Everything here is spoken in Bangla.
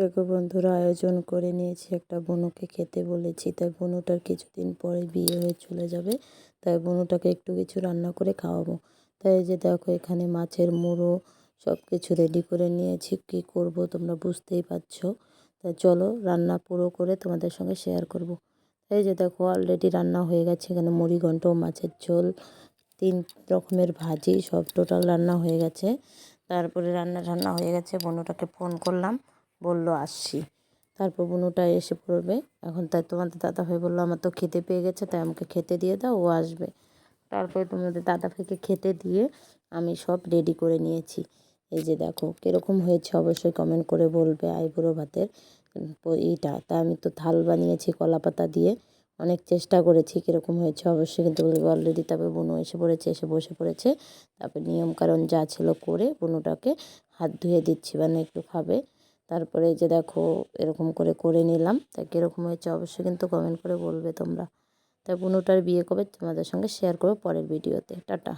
দেখো বন্ধুরা আয়োজন করে নিয়েছি একটা বনুকে খেতে বলেছি। তাই বনুটার কিছুদিন পরে বিয়ে হয়ে চলে যাবে। তাই বনুটাকে একটু কিছু রান্না করে খাওয়াবো। তাই যে দেখো এখানে মাছের মুড়ো সব কিছু রেডি করে নিয়েছি। কি করব তোমরা বুঝতেই পারছ? তাই চলো রান্না পুরো করে তোমাদের সঙ্গে শেয়ার করব। এই যে দেখো অলরেডি রান্না হয়ে গেছে। এখানে মুড়ি, ঘন্ট, মাছের ঝোল, তিন রকমের ভাজি, সব টোটাল রান্না হয়ে গেছে। তারপরে রান্না রান্না হয়ে গেছে। বনুটাকে ফোন করলাম। বলল, আসছি। তারপর বুনুটা এসে পড়বে। এখন তাই তোমাদের দাদা ভাই বলল, আমার তো খেতে পেয়ে গেছে, তাই আমাকে খেতে দিয়ে দাও, ও আসবে। তারপরে তোমাদের দাদা ভাইকে খেতে দিয়ে আমি সব রেডি করে নিয়েছি। এই যে দেখো, কীরকম হয়েছে অবশ্যই কমেন্ট করে বলবে আইবুড়ো ভাতের এইটা। তা আমি তো থাল বানিয়েছি, কলা পাতা দিয়ে অনেক চেষ্টা করেছি, কীরকম হয়েছে অবশ্যই কিন্তু অলরেডি তারপরে বুনু এসে পড়েছে, এসে বসে পড়েছে। তারপর নিয়মকানুন যা ছিল করে বুনুটাকে হাত ধুয়ে দিচ্ছি মানে একটু খাবে। তারপরে যে দেখো, এরকম করে করে নিলাম। তা কীরকম হয়েছে অবশ্যই কিন্তু কমেন্ট করে বলবে তোমরা। তা বুনুটার বিয়ে কবে? তোমাদের সঙ্গে শেয়ার করব পরের ভিডিওতে টাটা।